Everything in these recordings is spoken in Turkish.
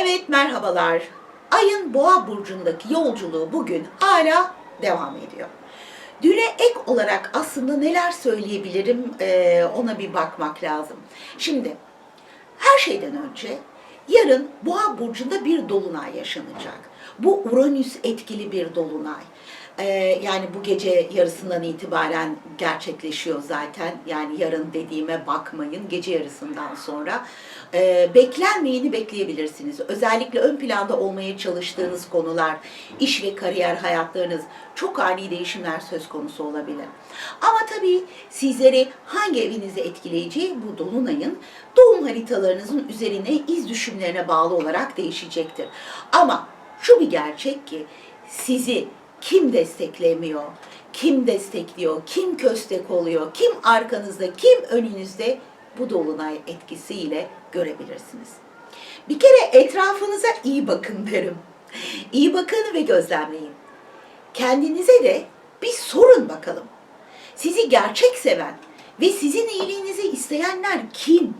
Evet merhabalar. Ayın boğa burcundaki yolculuğu bugün hala devam ediyor. Düne ek olarak aslında neler söyleyebilirim ee, ona bir bakmak lazım. Şimdi her şeyden önce yarın boğa burcunda bir dolunay yaşanacak. Bu Uranüs etkili bir dolunay. Ee, yani bu gece yarısından itibaren gerçekleşiyor zaten. Yani yarın dediğime bakmayın. Gece yarısından sonra e, beklenmeyeni bekleyebilirsiniz. Özellikle ön planda olmaya çalıştığınız konular, iş ve kariyer hayatlarınız çok ani değişimler söz konusu olabilir. Ama tabii sizleri hangi evinizi etkileyeceği bu dolunayın doğum haritalarınızın üzerine iz düşümlerine bağlı olarak değişecektir. Ama şu bir gerçek ki sizi kim desteklemiyor, kim destekliyor, kim köstek oluyor, kim arkanızda, kim önünüzde bu dolunay etkisiyle görebilirsiniz. Bir kere etrafınıza iyi bakın derim. İyi bakın ve gözlemleyin. Kendinize de bir sorun bakalım. Sizi gerçek seven ve sizin iyiliğinizi isteyenler kim?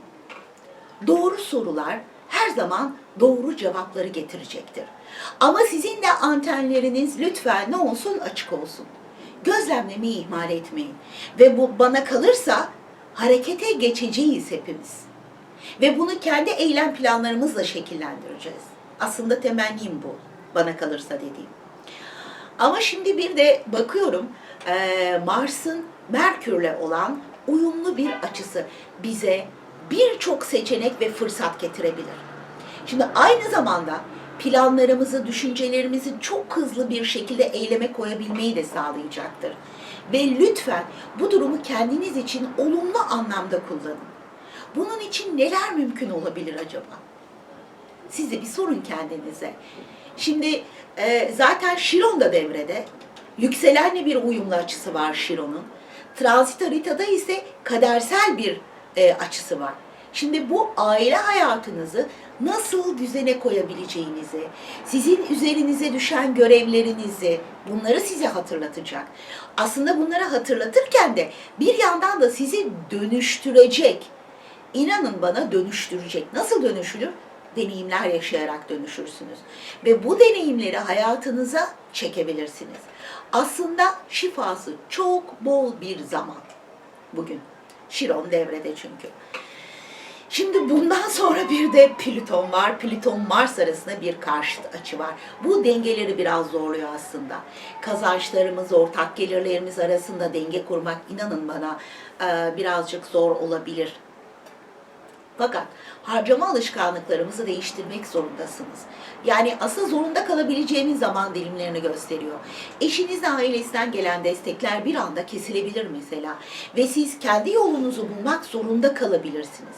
Doğru sorular her zaman doğru cevapları getirecektir. Ama sizin de antenleriniz lütfen ne olsun açık olsun. Gözlemlemeyi ihmal etmeyin. Ve bu bana kalırsa harekete geçeceğiz hepimiz. Ve bunu kendi eylem planlarımızla şekillendireceğiz. Aslında temennim bu bana kalırsa dediğim. Ama şimdi bir de bakıyorum Mars'ın Merkür'le olan uyumlu bir açısı bize birçok seçenek ve fırsat getirebilir. Şimdi aynı zamanda planlarımızı, düşüncelerimizi çok hızlı bir şekilde eyleme koyabilmeyi de sağlayacaktır. Ve lütfen bu durumu kendiniz için olumlu anlamda kullanın. Bunun için neler mümkün olabilir acaba? Siz de bir sorun kendinize. Şimdi e, zaten Şiron da devrede. Yükselenle bir uyumlu açısı var Şiron'un. Transit haritada ise kadersel bir e, açısı var. Şimdi bu aile hayatınızı nasıl düzene koyabileceğinizi, sizin üzerinize düşen görevlerinizi, bunları size hatırlatacak. Aslında bunları hatırlatırken de bir yandan da sizi dönüştürecek. İnanın bana dönüştürecek. Nasıl dönüşülür? Deneyimler yaşayarak dönüşürsünüz. Ve bu deneyimleri hayatınıza çekebilirsiniz. Aslında şifası çok bol bir zaman bugün. Şiron devrede çünkü. Şimdi bundan sonra bir de Plüton var. Plüton Mars arasında bir karşıt açı var. Bu dengeleri biraz zorluyor aslında. Kazançlarımız, ortak gelirlerimiz arasında denge kurmak inanın bana e, birazcık zor olabilir. Fakat harcama alışkanlıklarımızı değiştirmek zorundasınız. Yani asıl zorunda kalabileceğiniz zaman dilimlerini gösteriyor. Eşiniz ailesinden gelen destekler bir anda kesilebilir mesela. Ve siz kendi yolunuzu bulmak zorunda kalabilirsiniz.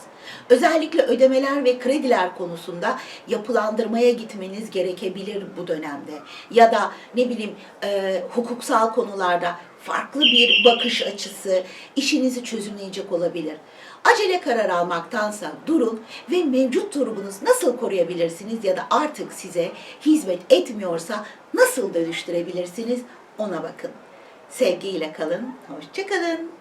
Özellikle ödemeler ve krediler konusunda yapılandırmaya gitmeniz gerekebilir bu dönemde. Ya da ne bileyim e, hukuksal konularda farklı bir bakış açısı işinizi çözümleyecek olabilir. Acele karar almaktansa durun ve mevcut durumunuz nasıl koruyabilirsiniz ya da artık size hizmet etmiyorsa nasıl dönüştürebilirsiniz ona bakın. Sevgiyle kalın, hoşçakalın.